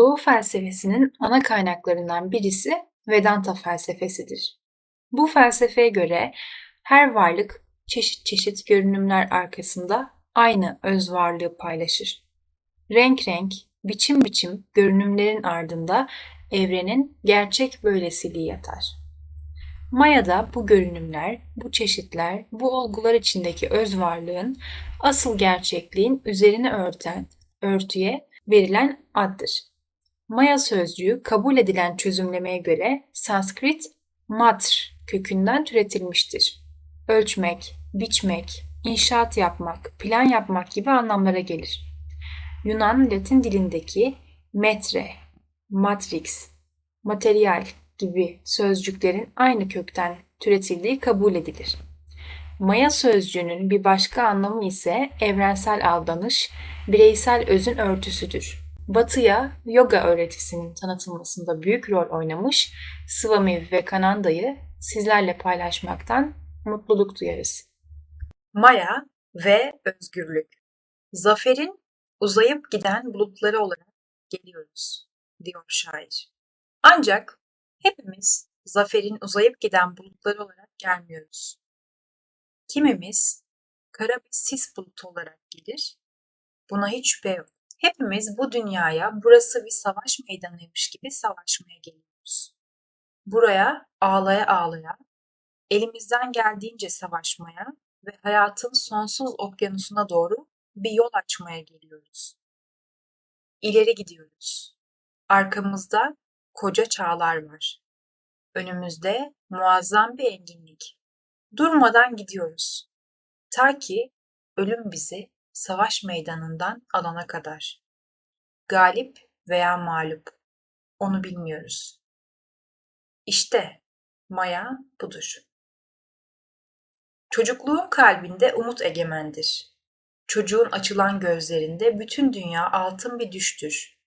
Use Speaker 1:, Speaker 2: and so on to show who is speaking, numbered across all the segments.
Speaker 1: Doğu felsefesinin ana kaynaklarından birisi Vedanta felsefesidir. Bu felsefeye göre her varlık çeşit çeşit görünümler arkasında aynı öz varlığı paylaşır. Renk renk, biçim biçim görünümlerin ardında evrenin gerçek böylesiliği yatar. Maya'da bu görünümler, bu çeşitler, bu olgular içindeki öz varlığın asıl gerçekliğin üzerine örten, örtüye verilen addır. Maya sözcüğü kabul edilen çözümlemeye göre Sanskrit matr kökünden türetilmiştir. Ölçmek, biçmek, inşaat yapmak, plan yapmak gibi anlamlara gelir. Yunan Latin dilindeki metre, matrix, materyal gibi sözcüklerin aynı kökten türetildiği kabul edilir. Maya sözcüğünün bir başka anlamı ise evrensel aldanış, bireysel özün örtüsüdür. Batı'ya yoga öğretisinin tanıtılmasında büyük rol oynamış Swami Vivekananda'yı sizlerle paylaşmaktan mutluluk duyarız.
Speaker 2: Maya ve özgürlük. Zaferin uzayıp giden bulutları olarak geliyoruz, diyor şair. Ancak hepimiz zaferin uzayıp giden bulutları olarak gelmiyoruz. Kimimiz kara bir sis bulutu olarak gelir, buna hiç şüphe yok. Hepimiz bu dünyaya burası bir savaş meydanıymış gibi savaşmaya geliyoruz. Buraya ağlaya ağlaya, elimizden geldiğince savaşmaya ve hayatın sonsuz okyanusuna doğru bir yol açmaya geliyoruz. İleri gidiyoruz. Arkamızda koca çağlar var. Önümüzde muazzam bir enginlik. Durmadan gidiyoruz. Ta ki ölüm bizi savaş meydanından alana kadar. Galip veya mağlup. Onu bilmiyoruz. İşte Maya budur. Çocukluğun kalbinde umut egemendir. Çocuğun açılan gözlerinde bütün dünya altın bir düştür.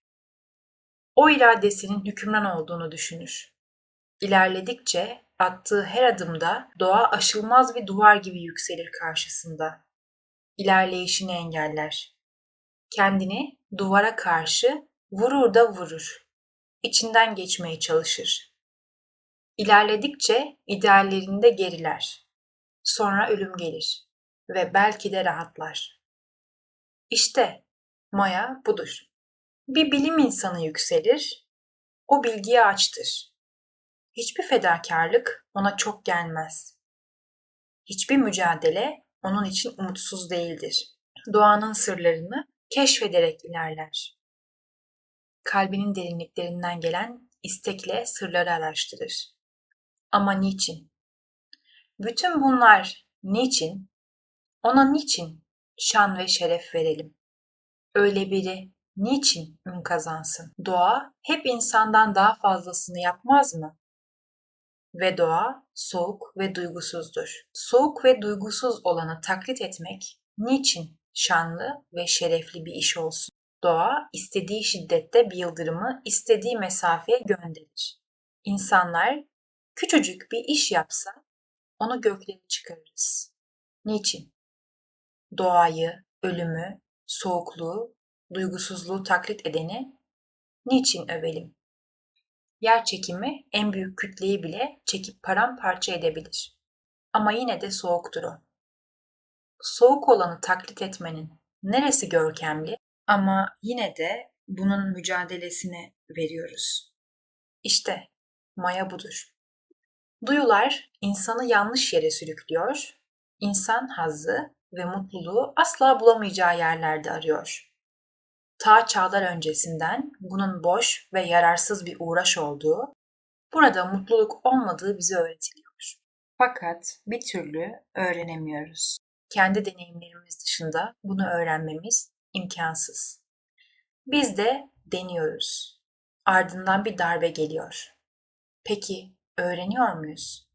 Speaker 2: O iradesinin hükümran olduğunu düşünür. İlerledikçe attığı her adımda doğa aşılmaz bir duvar gibi yükselir karşısında ilerleyişini engeller. Kendini duvara karşı vurur da vurur. İçinden geçmeye çalışır. İlerledikçe ideallerinde geriler. Sonra ölüm gelir ve belki de rahatlar. İşte Maya budur. Bir bilim insanı yükselir, o bilgiye açtır. Hiçbir fedakarlık ona çok gelmez. Hiçbir mücadele onun için umutsuz değildir. Doğanın sırlarını keşfederek ilerler. Kalbinin derinliklerinden gelen istekle sırları araştırır. Ama niçin? Bütün bunlar niçin? Ona niçin şan ve şeref verelim? Öyle biri niçin ün kazansın? Doğa hep insandan daha fazlasını yapmaz mı? Ve doğa soğuk ve duygusuzdur. Soğuk ve duygusuz olanı taklit etmek niçin şanlı ve şerefli bir iş olsun? Doğa istediği şiddette bir yıldırımı istediği mesafeye gönderir. İnsanlar küçücük bir iş yapsa onu göklere çıkarırız. Niçin? Doğayı, ölümü, soğukluğu, duygusuzluğu taklit edeni niçin övelim? Yer çekimi en büyük kütleyi bile çekip paramparça edebilir. Ama yine de soğuktur o. Soğuk olanı taklit etmenin neresi görkemli ama yine de bunun mücadelesini veriyoruz. İşte maya budur. Duyular insanı yanlış yere sürüklüyor, insan hazzı ve mutluluğu asla bulamayacağı yerlerde arıyor ta çağlar öncesinden bunun boş ve yararsız bir uğraş olduğu, burada mutluluk olmadığı bize öğretiliyor. Fakat bir türlü öğrenemiyoruz. Kendi deneyimlerimiz dışında bunu öğrenmemiz imkansız. Biz de deniyoruz. Ardından bir darbe geliyor. Peki öğreniyor muyuz?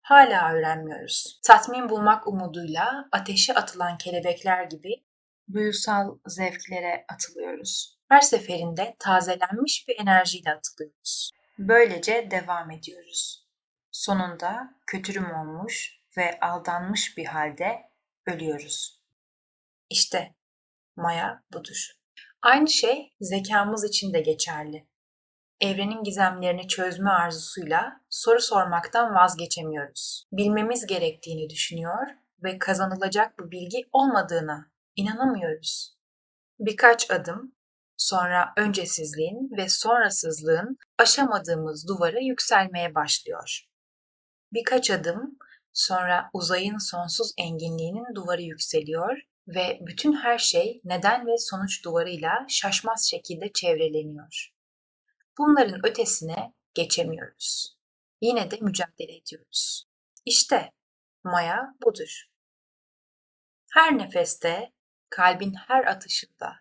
Speaker 2: Hala öğrenmiyoruz. Tatmin bulmak umuduyla ateşe atılan kelebekler gibi duyusal zevklere atılıyoruz. Her seferinde tazelenmiş bir enerjiyle atılıyoruz. Böylece devam ediyoruz. Sonunda kötürüm olmuş ve aldanmış bir halde ölüyoruz. İşte maya budur. Aynı şey zekamız için de geçerli. Evrenin gizemlerini çözme arzusuyla soru sormaktan vazgeçemiyoruz. Bilmemiz gerektiğini düşünüyor ve kazanılacak bir bilgi olmadığına inanamıyoruz. Birkaç adım sonra öncesizliğin ve sonrasızlığın aşamadığımız duvarı yükselmeye başlıyor. Birkaç adım sonra uzayın sonsuz enginliğinin duvarı yükseliyor ve bütün her şey neden ve sonuç duvarıyla şaşmaz şekilde çevreleniyor. Bunların ötesine geçemiyoruz. Yine de mücadele ediyoruz. İşte maya budur. Her nefeste, kalbin her atışında,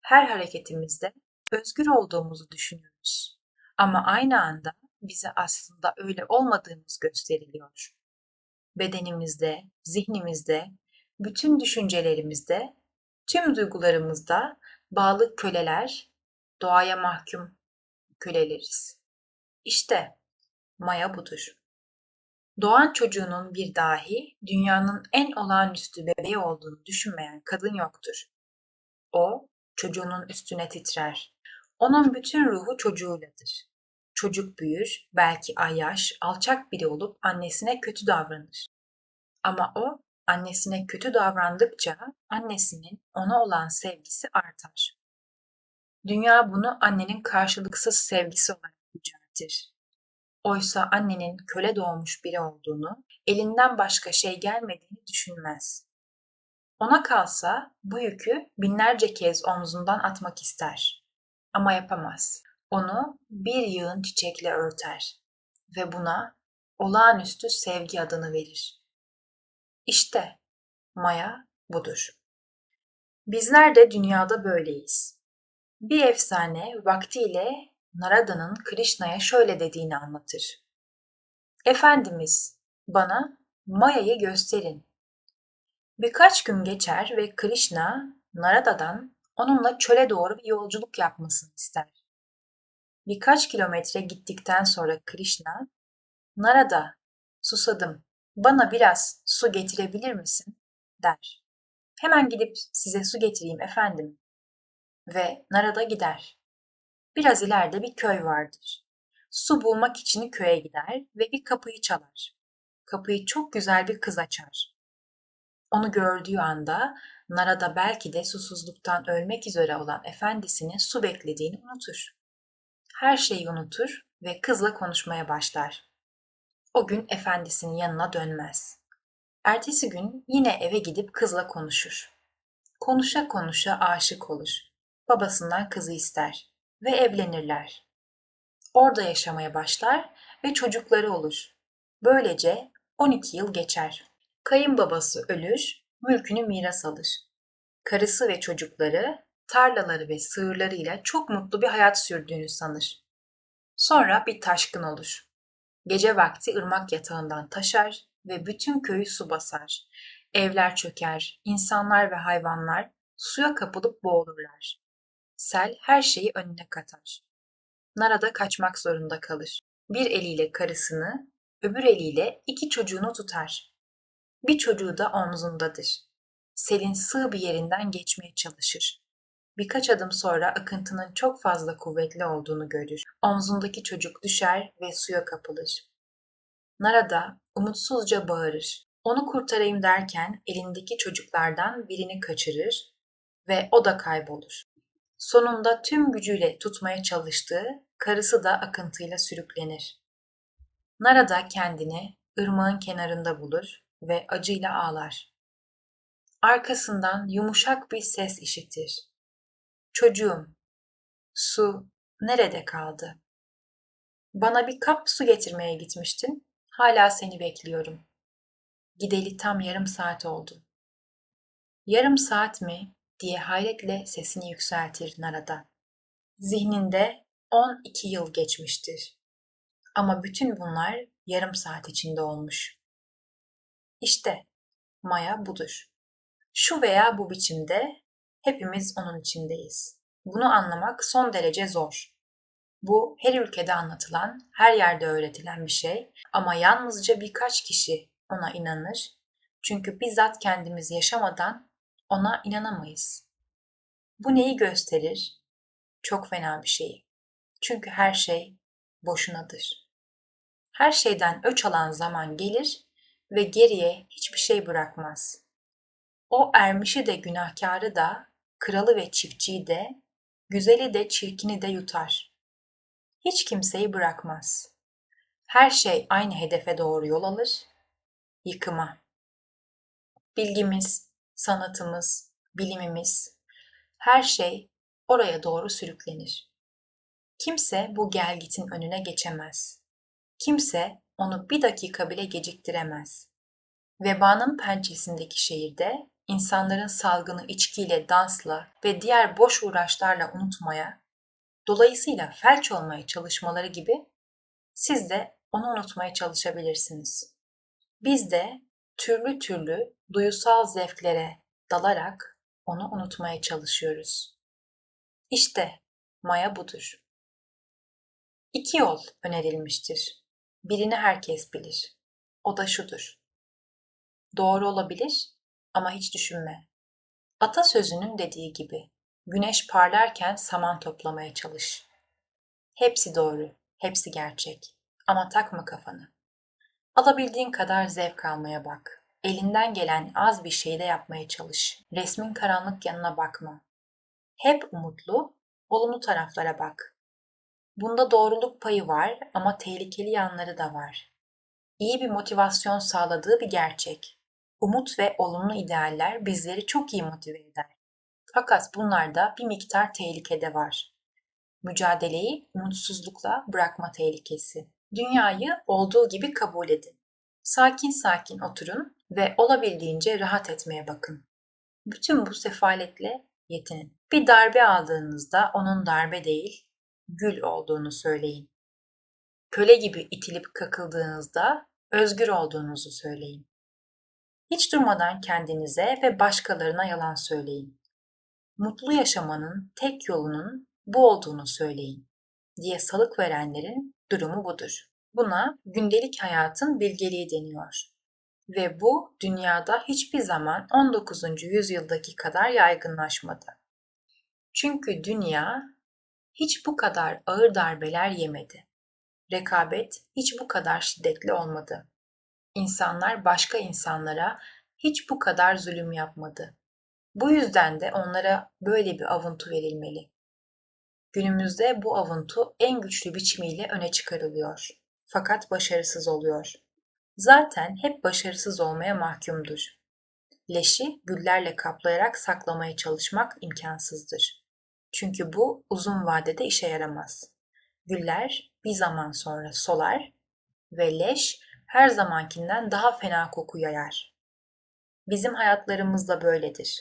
Speaker 2: her hareketimizde özgür olduğumuzu düşünüyoruz. Ama aynı anda bize aslında öyle olmadığımız gösteriliyor. Bedenimizde, zihnimizde, bütün düşüncelerimizde, tüm duygularımızda bağlı köleler, doğaya mahkum köleleriz. İşte maya budur. Doğan çocuğunun bir dahi dünyanın en olağanüstü bebeği olduğunu düşünmeyen kadın yoktur. O, çocuğunun üstüne titrer. Onun bütün ruhu çocuğuyladır. Çocuk büyür, belki ayyaş, alçak biri olup annesine kötü davranır. Ama o, annesine kötü davrandıkça annesinin ona olan sevgisi artar. Dünya bunu annenin karşılıksız sevgisi olarak yüceltir. Oysa annenin köle doğmuş biri olduğunu, elinden başka şey gelmediğini düşünmez. Ona kalsa bu yükü binlerce kez omzundan atmak ister. Ama yapamaz. Onu bir yığın çiçekle örter ve buna olağanüstü sevgi adını verir. İşte maya budur. Bizler de dünyada böyleyiz. Bir efsane vaktiyle Narada'nın Krishna'ya şöyle dediğini anlatır. Efendimiz, bana Maya'yı gösterin. Birkaç gün geçer ve Krishna, Narada'dan onunla çöle doğru bir yolculuk yapmasını ister. Birkaç kilometre gittikten sonra Krishna, Narada, susadım, bana biraz su getirebilir misin? der. Hemen gidip size su getireyim efendim. Ve Narada gider. Biraz ileride bir köy vardır. Su bulmak için köye gider ve bir kapıyı çalar. Kapıyı çok güzel bir kız açar. Onu gördüğü anda Narada belki de susuzluktan ölmek üzere olan efendisinin su beklediğini unutur. Her şeyi unutur ve kızla konuşmaya başlar. O gün efendisinin yanına dönmez. Ertesi gün yine eve gidip kızla konuşur. Konuşa konuşa aşık olur. Babasından kızı ister ve evlenirler. Orada yaşamaya başlar ve çocukları olur. Böylece 12 yıl geçer. Kayınbabası ölür, mülkünü miras alır. Karısı ve çocukları, tarlaları ve sığırlarıyla çok mutlu bir hayat sürdüğünü sanır. Sonra bir taşkın olur. Gece vakti ırmak yatağından taşar ve bütün köyü su basar. Evler çöker, insanlar ve hayvanlar suya kapılıp boğulurlar. Sel her şeyi önüne katar. Narada kaçmak zorunda kalır. Bir eliyle karısını, öbür eliyle iki çocuğunu tutar. Bir çocuğu da omzundadır. Selin sığ bir yerinden geçmeye çalışır. Birkaç adım sonra akıntının çok fazla kuvvetli olduğunu görür. Omzundaki çocuk düşer ve suya kapılır. Narada umutsuzca bağırır. Onu kurtarayım derken elindeki çocuklardan birini kaçırır ve o da kaybolur. Sonunda tüm gücüyle tutmaya çalıştığı karısı da akıntıyla sürüklenir. Narada kendini ırmağın kenarında bulur ve acıyla ağlar. Arkasından yumuşak bir ses işitir. Çocuğum, su nerede kaldı? Bana bir kap su getirmeye gitmiştin. Hala seni bekliyorum. Gideli tam yarım saat oldu. Yarım saat mi diye hayretle sesini yükseltir Narada. Zihninde 12 yıl geçmiştir. Ama bütün bunlar yarım saat içinde olmuş. İşte Maya budur. Şu veya bu biçimde hepimiz onun içindeyiz. Bunu anlamak son derece zor. Bu her ülkede anlatılan, her yerde öğretilen bir şey ama yalnızca birkaç kişi ona inanır. Çünkü bizzat kendimiz yaşamadan ona inanamayız. Bu neyi gösterir? Çok fena bir şeyi. Çünkü her şey boşunadır. Her şeyden öç alan zaman gelir ve geriye hiçbir şey bırakmaz. O ermişi de günahkarı da, kralı ve çiftçiyi de, güzeli de çirkini de yutar. Hiç kimseyi bırakmaz. Her şey aynı hedefe doğru yol alır, yıkıma. Bilgimiz, sanatımız, bilimimiz, her şey oraya doğru sürüklenir. Kimse bu gelgitin önüne geçemez. Kimse onu bir dakika bile geciktiremez. Vebanın pençesindeki şehirde insanların salgını içkiyle, dansla ve diğer boş uğraşlarla unutmaya, dolayısıyla felç olmaya çalışmaları gibi siz de onu unutmaya çalışabilirsiniz. Biz de türlü türlü duyusal zevklere dalarak onu unutmaya çalışıyoruz. İşte maya budur. İki yol önerilmiştir. Birini herkes bilir. O da şudur. Doğru olabilir ama hiç düşünme. Atasözünün dediği gibi güneş parlarken saman toplamaya çalış. Hepsi doğru, hepsi gerçek. Ama takma kafanı. Alabildiğin kadar zevk almaya bak. Elinden gelen az bir şeyde yapmaya çalış. Resmin karanlık yanına bakma. Hep umutlu, olumlu taraflara bak. Bunda doğruluk payı var ama tehlikeli yanları da var. İyi bir motivasyon sağladığı bir gerçek. Umut ve olumlu idealler bizleri çok iyi motive eder. Fakat bunlarda bir miktar tehlike de var. Mücadeleyi umutsuzlukla bırakma tehlikesi. Dünyayı olduğu gibi kabul edin. Sakin sakin oturun ve olabildiğince rahat etmeye bakın. Bütün bu sefaletle yetinin. Bir darbe aldığınızda onun darbe değil, gül olduğunu söyleyin. Köle gibi itilip kakıldığınızda özgür olduğunuzu söyleyin. Hiç durmadan kendinize ve başkalarına yalan söyleyin. Mutlu yaşamanın tek yolunun bu olduğunu söyleyin diye salık verenlerin durumu budur. Buna gündelik hayatın bilgeliği deniyor. Ve bu dünyada hiçbir zaman 19. yüzyıldaki kadar yaygınlaşmadı. Çünkü dünya hiç bu kadar ağır darbeler yemedi. Rekabet hiç bu kadar şiddetli olmadı. İnsanlar başka insanlara hiç bu kadar zulüm yapmadı. Bu yüzden de onlara böyle bir avuntu verilmeli. Günümüzde bu avuntu en güçlü biçimiyle öne çıkarılıyor. Fakat başarısız oluyor. Zaten hep başarısız olmaya mahkumdur. Leşi güllerle kaplayarak saklamaya çalışmak imkansızdır. Çünkü bu uzun vadede işe yaramaz. Güller bir zaman sonra solar ve leş her zamankinden daha fena koku yayar. Bizim hayatlarımız da böyledir.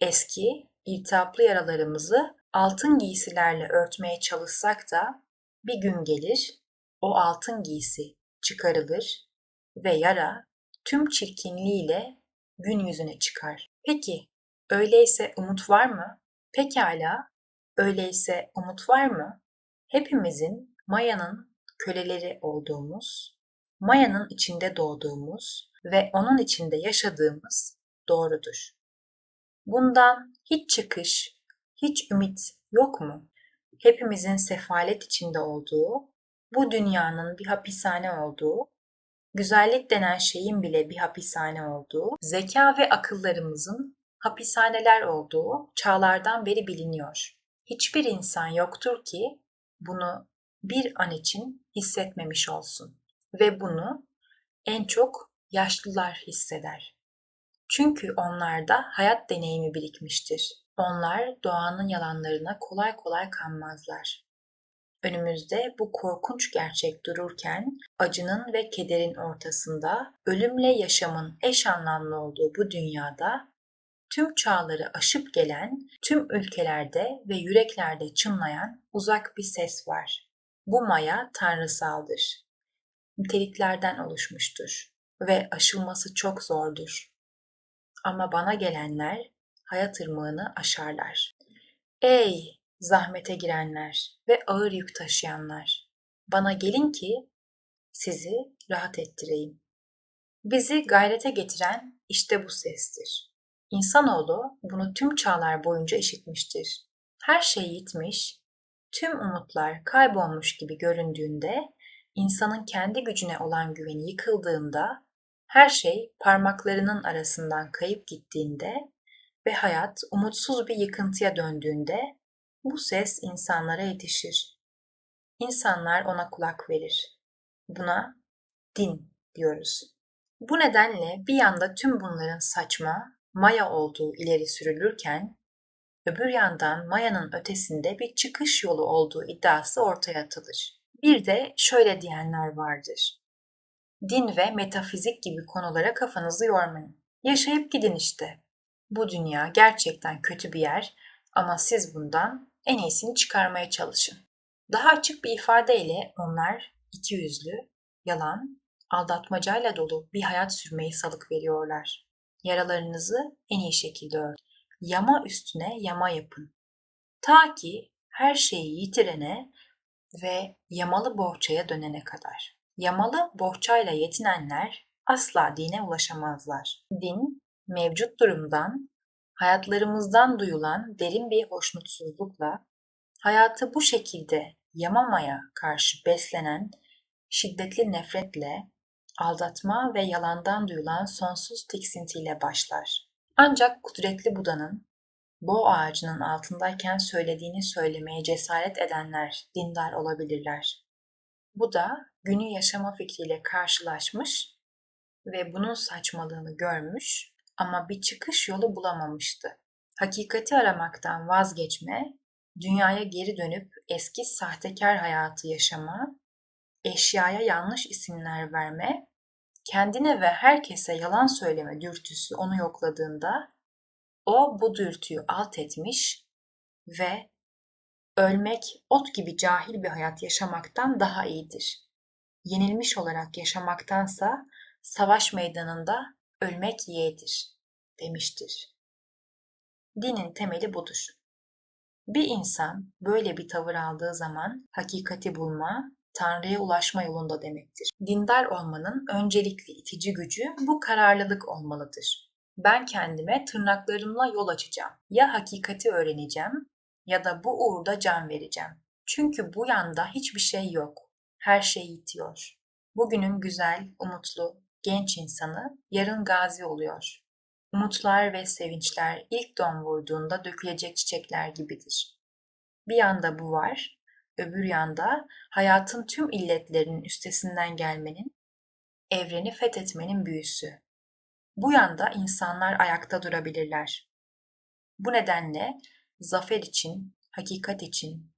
Speaker 2: Eski, iltihaplı yaralarımızı altın giysilerle örtmeye çalışsak da bir gün gelir, o altın giysi çıkarılır ve yara tüm çirkinliğiyle gün yüzüne çıkar. Peki, öyleyse umut var mı? Pekala, öyleyse umut var mı? Hepimizin Maya'nın köleleri olduğumuz, Maya'nın içinde doğduğumuz ve onun içinde yaşadığımız doğrudur. Bundan hiç çıkış, hiç ümit yok mu? Hepimizin sefalet içinde olduğu, bu dünyanın bir hapishane olduğu, güzellik denen şeyin bile bir hapishane olduğu, zeka ve akıllarımızın hapishaneler olduğu çağlardan beri biliniyor. Hiçbir insan yoktur ki bunu bir an için hissetmemiş olsun ve bunu en çok yaşlılar hisseder. Çünkü onlarda hayat deneyimi birikmiştir. Onlar doğanın yalanlarına kolay kolay kanmazlar. Önümüzde bu korkunç gerçek dururken acının ve kederin ortasında ölümle yaşamın eş anlamlı olduğu bu dünyada tüm çağları aşıp gelen, tüm ülkelerde ve yüreklerde çınlayan uzak bir ses var. Bu maya tanrısaldır. Niteliklerden oluşmuştur ve aşılması çok zordur. Ama bana gelenler hayat ırmağını aşarlar. Ey zahmete girenler ve ağır yük taşıyanlar! Bana gelin ki sizi rahat ettireyim. Bizi gayrete getiren işte bu sestir. İnsanoğlu bunu tüm çağlar boyunca işitmiştir. Her şey yitmiş, tüm umutlar kaybolmuş gibi göründüğünde, insanın kendi gücüne olan güveni yıkıldığında, her şey parmaklarının arasından kayıp gittiğinde ve hayat umutsuz bir yıkıntıya döndüğünde bu ses insanlara yetişir. İnsanlar ona kulak verir. Buna din diyoruz. Bu nedenle bir yanda tüm bunların saçma, maya olduğu ileri sürülürken, öbür yandan mayanın ötesinde bir çıkış yolu olduğu iddiası ortaya atılır. Bir de şöyle diyenler vardır. Din ve metafizik gibi konulara kafanızı yormayın. Yaşayıp gidin işte. Bu dünya gerçekten kötü bir yer ama siz bundan en iyisini çıkarmaya çalışın. Daha açık bir ifadeyle onlar iki yüzlü, yalan, aldatmacayla dolu bir hayat sürmeyi salık veriyorlar. Yaralarınızı en iyi şekilde ör. Yama üstüne yama yapın. Ta ki her şeyi yitirene ve yamalı bohçaya dönene kadar. Yamalı bohçayla yetinenler asla dine ulaşamazlar. Din, mevcut durumdan, hayatlarımızdan duyulan derin bir hoşnutsuzlukla, hayatı bu şekilde yamamaya karşı beslenen şiddetli nefretle, aldatma ve yalandan duyulan sonsuz tiksintiyle başlar. Ancak kudretli Buda'nın bo ağacının altındayken söylediğini söylemeye cesaret edenler dindar olabilirler. Buda günü yaşama fikriyle karşılaşmış ve bunun saçmalığını görmüş ama bir çıkış yolu bulamamıştı. Hakikati aramaktan vazgeçme, dünyaya geri dönüp eski sahtekar hayatı yaşama, eşyaya yanlış isimler verme, kendine ve herkese yalan söyleme dürtüsü onu yokladığında o bu dürtüyü alt etmiş ve ölmek ot gibi cahil bir hayat yaşamaktan daha iyidir. Yenilmiş olarak yaşamaktansa savaş meydanında ölmek yeğdir demiştir. Dinin temeli budur. Bir insan böyle bir tavır aldığı zaman hakikati bulma, Tanrı'ya ulaşma yolunda demektir. Dindar olmanın öncelikli itici gücü bu kararlılık olmalıdır. Ben kendime tırnaklarımla yol açacağım. Ya hakikati öğreneceğim ya da bu uğurda can vereceğim. Çünkü bu yanda hiçbir şey yok. Her şey yitiyor. Bugünün güzel, umutlu, genç insanı yarın gazi oluyor. Umutlar ve sevinçler ilk don vurduğunda dökülecek çiçekler gibidir. Bir yanda bu var, öbür yanda hayatın tüm illetlerinin üstesinden gelmenin, evreni fethetmenin büyüsü. Bu yanda insanlar ayakta durabilirler. Bu nedenle zafer için, hakikat için,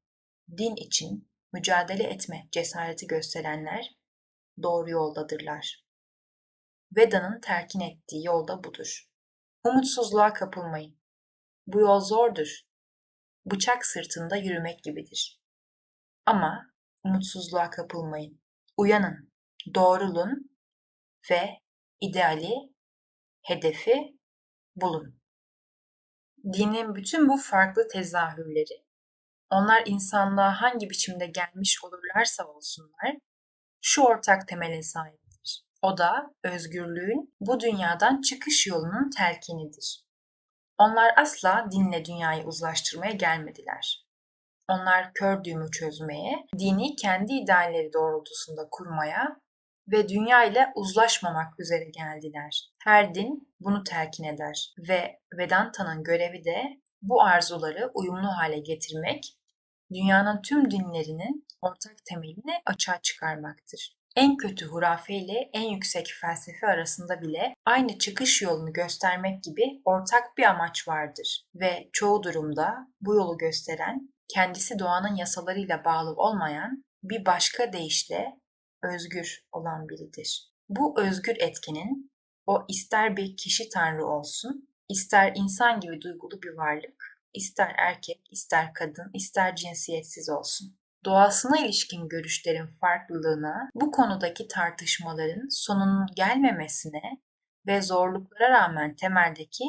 Speaker 2: din için mücadele etme cesareti gösterenler doğru yoldadırlar. Veda'nın terkin ettiği yolda budur. Umutsuzluğa kapılmayın. Bu yol zordur. Bıçak sırtında yürümek gibidir. Ama umutsuzluğa kapılmayın. Uyanın, doğrulun ve ideali, hedefi bulun. Dinin bütün bu farklı tezahürleri, onlar insanlığa hangi biçimde gelmiş olurlarsa olsunlar, şu ortak temele sahiptir. O da özgürlüğün bu dünyadan çıkış yolunun telkinidir. Onlar asla dinle dünyayı uzlaştırmaya gelmediler. Onlar kör düğümü çözmeye, dini kendi idealleri doğrultusunda kurmaya ve dünya ile uzlaşmamak üzere geldiler. Her din bunu telkin eder ve Vedanta'nın görevi de bu arzuları uyumlu hale getirmek, dünyanın tüm dinlerinin ortak temelini açığa çıkarmaktır. En kötü hurafe ile en yüksek felsefe arasında bile aynı çıkış yolunu göstermek gibi ortak bir amaç vardır ve çoğu durumda bu yolu gösteren kendisi doğanın yasalarıyla bağlı olmayan bir başka deyişle özgür olan biridir. Bu özgür etkenin o ister bir kişi tanrı olsun, ister insan gibi duygulu bir varlık, ister erkek, ister kadın, ister cinsiyetsiz olsun. Doğasına ilişkin görüşlerin farklılığına, bu konudaki tartışmaların sonunun gelmemesine ve zorluklara rağmen temeldeki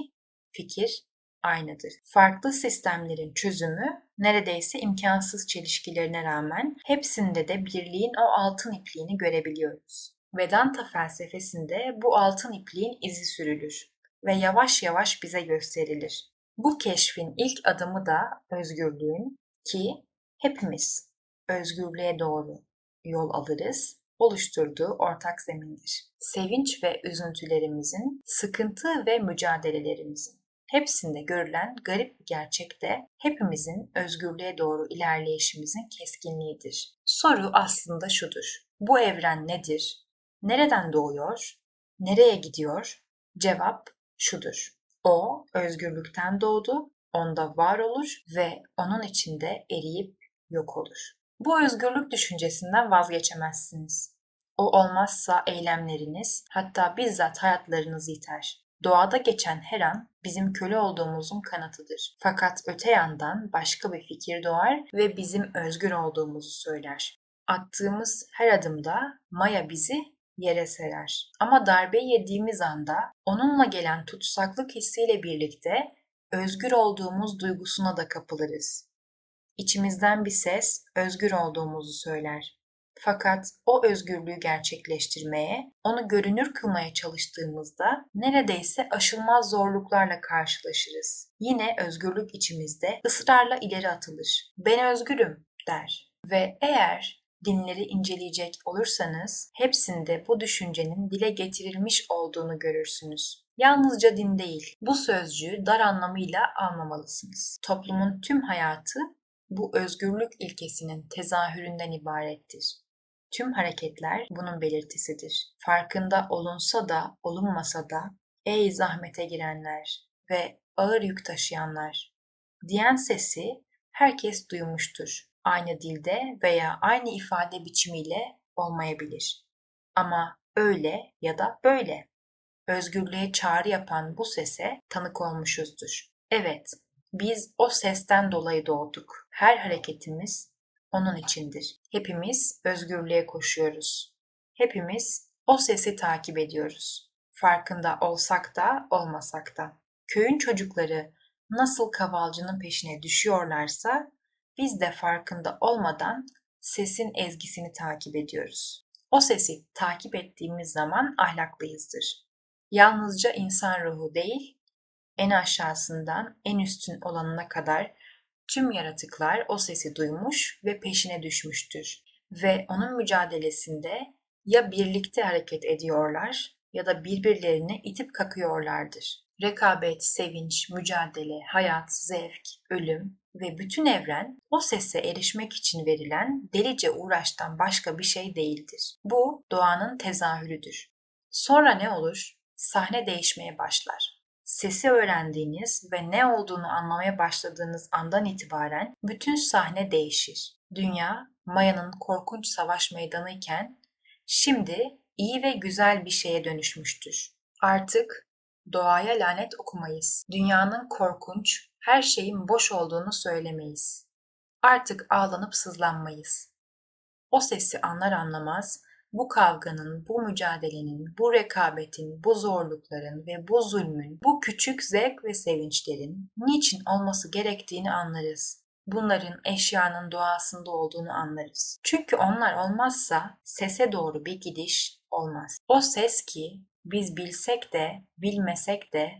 Speaker 2: fikir aynıdır. Farklı sistemlerin çözümü neredeyse imkansız çelişkilerine rağmen hepsinde de birliğin o altın ipliğini görebiliyoruz. Vedanta felsefesinde bu altın ipliğin izi sürülür. ve yavaş yavaş bize gösterilir. Bu keşfin ilk adımı da özgürlüğün ki hepimiz özgürlüğe doğru yol alırız, oluşturduğu ortak zemindir. Sevinç ve üzüntülerimizin, sıkıntı ve mücadelelerimizin hepsinde görülen garip bir gerçek de hepimizin özgürlüğe doğru ilerleyişimizin keskinliğidir. Soru aslında şudur. Bu evren nedir? Nereden doğuyor? Nereye gidiyor? Cevap şudur. O özgürlükten doğdu, onda var olur ve onun içinde eriyip yok olur. Bu özgürlük düşüncesinden vazgeçemezsiniz. O olmazsa eylemleriniz, hatta bizzat hayatlarınız yiter. Doğada geçen her an bizim köle olduğumuzun kanıtıdır. Fakat öte yandan başka bir fikir doğar ve bizim özgür olduğumuzu söyler. Attığımız her adımda Maya bizi yere serer. Ama darbeyi yediğimiz anda onunla gelen tutsaklık hissiyle birlikte özgür olduğumuz duygusuna da kapılırız. İçimizden bir ses özgür olduğumuzu söyler. Fakat o özgürlüğü gerçekleştirmeye, onu görünür kılmaya çalıştığımızda neredeyse aşılmaz zorluklarla karşılaşırız. Yine özgürlük içimizde ısrarla ileri atılır. Ben özgürüm der. Ve eğer dinleri inceleyecek olursanız hepsinde bu düşüncenin dile getirilmiş olduğunu görürsünüz. Yalnızca din değil, bu sözcüğü dar anlamıyla almamalısınız. Toplumun tüm hayatı bu özgürlük ilkesinin tezahüründen ibarettir. Tüm hareketler bunun belirtisidir. Farkında olunsa da olunmasa da ey zahmete girenler ve ağır yük taşıyanlar diyen sesi herkes duymuştur. Aynı dilde veya aynı ifade biçimiyle olmayabilir. Ama öyle ya da böyle. Özgürlüğe çağrı yapan bu sese tanık olmuşuzdur. Evet, biz o sesten dolayı doğduk. Her hareketimiz onun içindir. Hepimiz özgürlüğe koşuyoruz. Hepimiz o sesi takip ediyoruz. Farkında olsak da olmasak da. Köyün çocukları nasıl kavalcının peşine düşüyorlarsa biz de farkında olmadan sesin ezgisini takip ediyoruz. O sesi takip ettiğimiz zaman ahlaklıyızdır. Yalnızca insan ruhu değil, en aşağısından en üstün olanına kadar tüm yaratıklar o sesi duymuş ve peşine düşmüştür. Ve onun mücadelesinde ya birlikte hareket ediyorlar ya da birbirlerini itip kakıyorlardır. Rekabet, sevinç, mücadele, hayat, zevk, ölüm ve bütün evren o sese erişmek için verilen delice uğraştan başka bir şey değildir. Bu doğanın tezahürüdür. Sonra ne olur? Sahne değişmeye başlar. Sesi öğrendiğiniz ve ne olduğunu anlamaya başladığınız andan itibaren bütün sahne değişir. Dünya Maya'nın korkunç savaş meydanı iken şimdi iyi ve güzel bir şeye dönüşmüştür. Artık doğaya lanet okumayız. Dünyanın korkunç, her şeyin boş olduğunu söylemeyiz. Artık ağlanıp sızlanmayız. O sesi anlar anlamaz bu kavganın, bu mücadelenin, bu rekabetin, bu zorlukların ve bu zulmün, bu küçük zevk ve sevinçlerin niçin olması gerektiğini anlarız. Bunların eşyanın doğasında olduğunu anlarız. Çünkü onlar olmazsa sese doğru bir gidiş olmaz. O ses ki biz bilsek de bilmesek de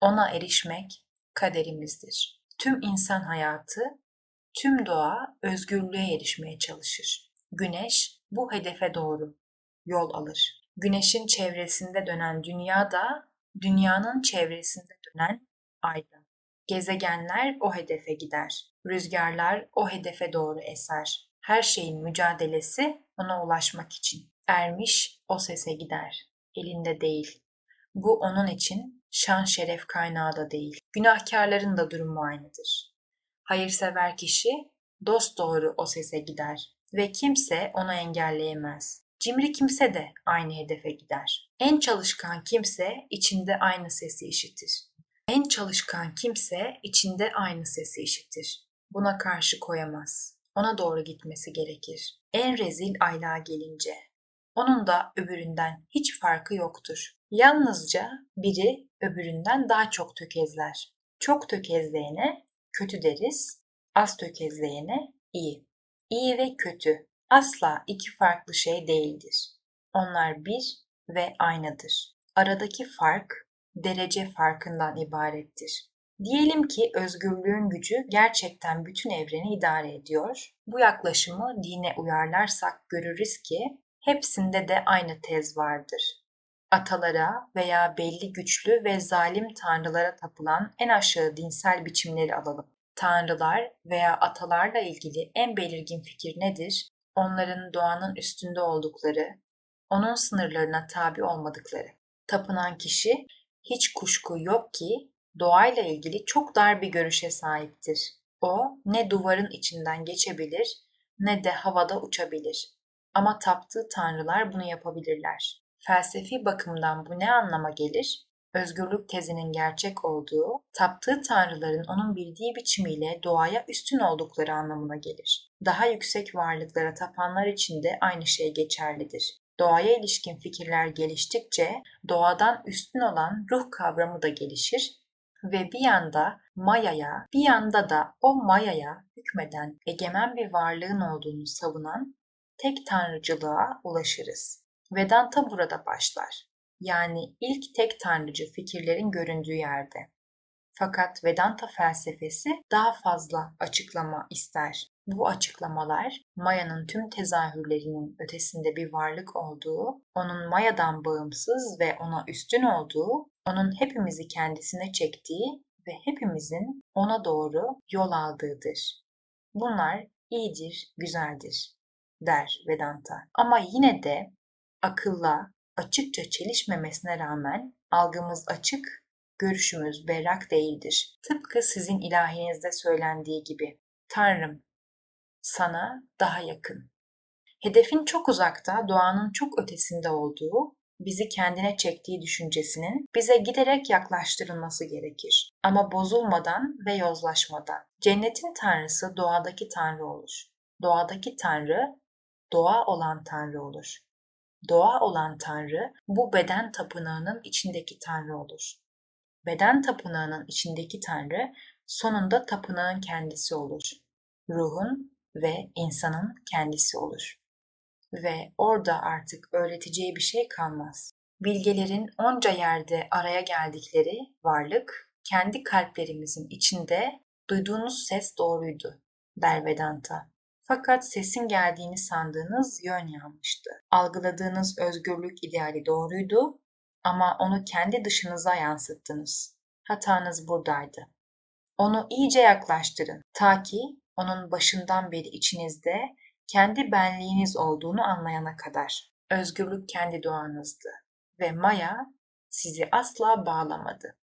Speaker 2: ona erişmek kaderimizdir. Tüm insan hayatı, tüm doğa özgürlüğe erişmeye çalışır. Güneş bu hedefe doğru yol alır. Güneşin çevresinde dönen dünya da dünyanın çevresinde dönen ayda. Gezegenler o hedefe gider. Rüzgarlar o hedefe doğru eser. Her şeyin mücadelesi ona ulaşmak için. Ermiş o sese gider. Elinde değil. Bu onun için şan şeref kaynağı da değil. Günahkarların da durumu aynıdır. Hayırsever kişi dost doğru o sese gider ve kimse onu engelleyemez. Cimri kimse de aynı hedefe gider. En çalışkan kimse içinde aynı sesi işitir. En çalışkan kimse içinde aynı sesi işitir. Buna karşı koyamaz. Ona doğru gitmesi gerekir. En rezil aylığa gelince. Onun da öbüründen hiç farkı yoktur. Yalnızca biri öbüründen daha çok tökezler. Çok tökezleyene kötü deriz, az tökezleyene iyi. İyi ve kötü asla iki farklı şey değildir. Onlar bir ve aynıdır. Aradaki fark derece farkından ibarettir. Diyelim ki özgürlüğün gücü gerçekten bütün evreni idare ediyor. Bu yaklaşımı dine uyarlarsak görürüz ki hepsinde de aynı tez vardır. Atalara veya belli güçlü ve zalim tanrılara tapılan en aşağı dinsel biçimleri alalım. Tanrılar veya atalarla ilgili en belirgin fikir nedir? Onların doğanın üstünde oldukları, onun sınırlarına tabi olmadıkları. Tapınan kişi hiç kuşku yok ki doğayla ilgili çok dar bir görüşe sahiptir. O ne duvarın içinden geçebilir ne de havada uçabilir. Ama taptığı tanrılar bunu yapabilirler. Felsefi bakımdan bu ne anlama gelir? Özgürlük tezinin gerçek olduğu, taptığı tanrıların onun bildiği biçimiyle doğaya üstün oldukları anlamına gelir. Daha yüksek varlıklara tapanlar için de aynı şey geçerlidir. Doğaya ilişkin fikirler geliştikçe doğadan üstün olan ruh kavramı da gelişir ve bir yanda Maya'ya, bir yanda da o Maya'ya hükmeden egemen bir varlığın olduğunu savunan tek tanrıcılığa ulaşırız. Vedanta burada başlar. Yani ilk tek tanrıcı fikirlerin göründüğü yerde. Fakat Vedanta felsefesi daha fazla açıklama ister. Bu açıklamalar Maya'nın tüm tezahürlerinin ötesinde bir varlık olduğu, onun Maya'dan bağımsız ve ona üstün olduğu, onun hepimizi kendisine çektiği ve hepimizin ona doğru yol aldığıdır. Bunlar iyidir, güzeldir der Vedanta. Ama yine de akılla açıkça çelişmemesine rağmen algımız açık, görüşümüz berrak değildir. Tıpkı sizin ilahinizde söylendiği gibi. Tanrım, sana daha yakın. Hedefin çok uzakta, doğanın çok ötesinde olduğu, bizi kendine çektiği düşüncesinin bize giderek yaklaştırılması gerekir. Ama bozulmadan ve yozlaşmadan. Cennetin tanrısı doğadaki tanrı olur. Doğadaki tanrı doğa olan tanrı olur. Doğa olan tanrı bu beden tapınağının içindeki tanrı olur. Beden tapınağının içindeki tanrı sonunda tapınağın kendisi olur. Ruhun ve insanın kendisi olur. Ve orada artık öğreteceği bir şey kalmaz. Bilgelerin onca yerde araya geldikleri varlık, kendi kalplerimizin içinde duyduğunuz ses doğruydu, der Vedanta. Fakat sesin geldiğini sandığınız yön yanlıştı. Algıladığınız özgürlük ideali doğruydu ama onu kendi dışınıza yansıttınız. Hatanız buradaydı. Onu iyice yaklaştırın ta ki onun başından beri içinizde kendi benliğiniz olduğunu anlayana kadar. Özgürlük kendi doğanızdı ve Maya sizi asla bağlamadı.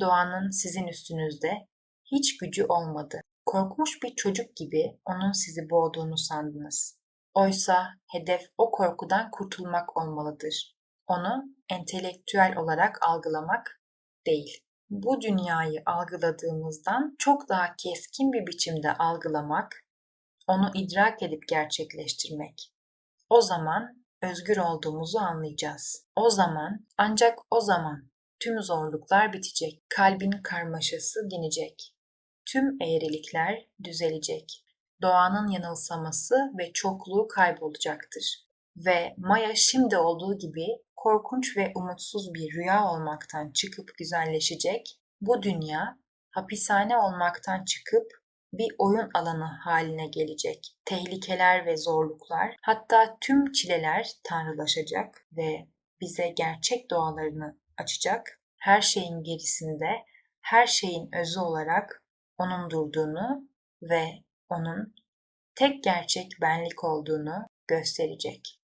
Speaker 2: Doğanın sizin üstünüzde hiç gücü olmadı. Korkmuş bir çocuk gibi onun sizi boğduğunu sandınız. Oysa hedef o korkudan kurtulmak olmalıdır. Onu entelektüel olarak algılamak değil. Bu dünyayı algıladığımızdan çok daha keskin bir biçimde algılamak, onu idrak edip gerçekleştirmek. O zaman özgür olduğumuzu anlayacağız. O zaman, ancak o zaman tüm zorluklar bitecek, kalbin karmaşası dinecek tüm eğrilikler düzelecek. Doğanın yanılsaması ve çokluğu kaybolacaktır. Ve Maya şimdi olduğu gibi korkunç ve umutsuz bir rüya olmaktan çıkıp güzelleşecek, bu dünya hapishane olmaktan çıkıp bir oyun alanı haline gelecek. Tehlikeler ve zorluklar, hatta tüm çileler tanrılaşacak ve bize gerçek doğalarını açacak. Her şeyin gerisinde, her şeyin özü olarak onun durduğunu ve onun tek gerçek benlik olduğunu gösterecek.